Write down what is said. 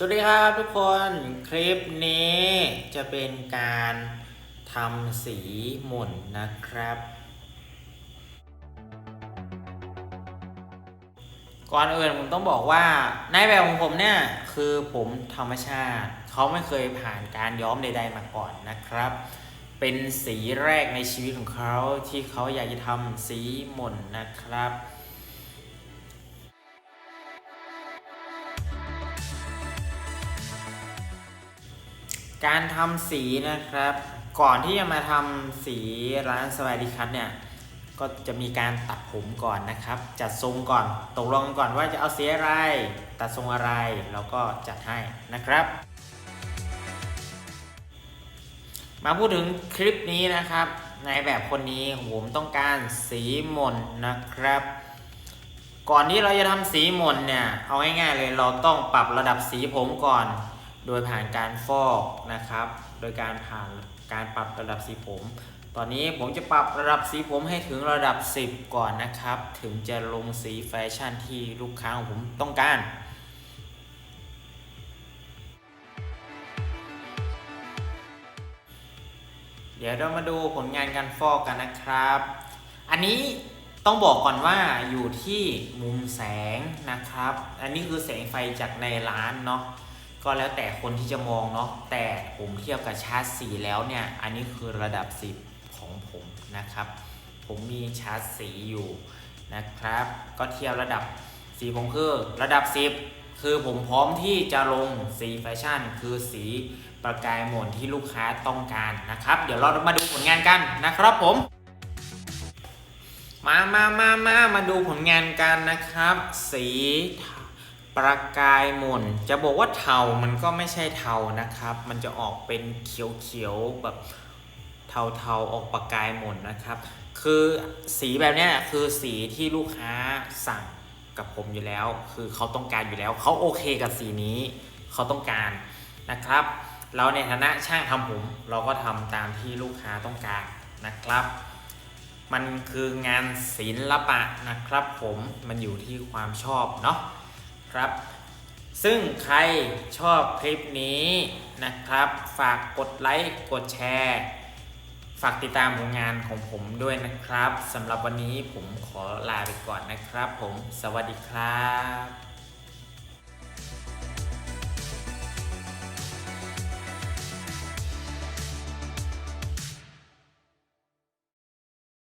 สวัสดีครับทุกคนคลิปนี้จะเป็นการทำสีหม่นนะครับ ก่อนอื่นผมต้องบอกว่าในแบบของผมเนี่ย คือผมธรรมชาติ เขาไม่เคยผ่านการย้อมใด ๆ มาก่อนนะครับ เป็นสีแรกในชีวิตของเขาที่เขาอยากจะทำสีหม่นนะครับ การทำสีนะครับ ก่อนที่จะมาทำสีร้านสวัสดีคัทเนี่ย ก็จะมีการตัดผมก่อนนะครับ จัดทรงก่อน ตกลงก่อนว่าจะเอาสีอะไร ตัดทรงอะไรเราก็จัดให้นะครับ มาพูดถึงคลิปนี้นะครับ ในแบบคนนี้ผมต้องการสีหม่นนะครับ ก่อนที่เราจะทำสีหม่นเนี่ย เอาง่ายๆเลยเราต้องปรับระดับสีผมก่อน โดยผ่านการฟอกนะครับ โดยการผ่านการปรับระดับสีผม ตอนนี้ผมจะปรับระดับสีผมให้ถึงระดับ 10 ก่อนนะครับ ถึงจะลงสีแฟชั่นที่ลูกค้าของผมต้องการเดี๋ยวเรามาดูผลงานการฟอกกันนะครับ อันนี้ต้องบอกก่อนว่าอยู่ที่มุมแสงนะครับ อันนี้คือแสงไฟจากในร้านเนาะ ก็แล้วแต่คนที่จะมองเนาะแต่ผมเทียบกับชาร์จสีแล้วเนี่ย อันนี้คือระดับ 10 ของผมนะครับ ผมมีชาร์จสีอยู่นะครับ ก็เทียบระดับสีผมคือระดับ 10 คือผมพร้อมที่จะลงสีแฟชั่น คือสีประกายหมนที่ลูกค้าต้องการนะครับ เดี๋ยวเรามาดูผลงานกันนะครับผมมามามามามาดูผลงานกันนะครับ สี ประกายหม่นจะบอกว่าเทามันก็ไม่ใช่เทานะครับ มันจะออกเป็นเขียวๆแบบเทาๆออกประกายหม่นนะครับ คือสีแบบเนี้ยคือสีที่ลูกค้าสั่งกับผมอยู่แล้ว คือเขาต้องการอยู่แล้วเขาโอเคกับสีนี้เขาต้องการนะครับ เราในฐานะช่างทำผม เราก็ทำตามที่ลูกค้าต้องการนะครับ มันคืองานศิลปะนะครับ ผมมันอยู่ที่ความชอบเนาะ ครับ ซึ่งใครชอบคลิปนี้นะครับ ฝากกดไลค์กดแชร์ฝากติดตามผลงานของผมด้วยนะครับสำหรับวันนี้ผมขอลาไปก่อนนะครับผม สวัสดีครับ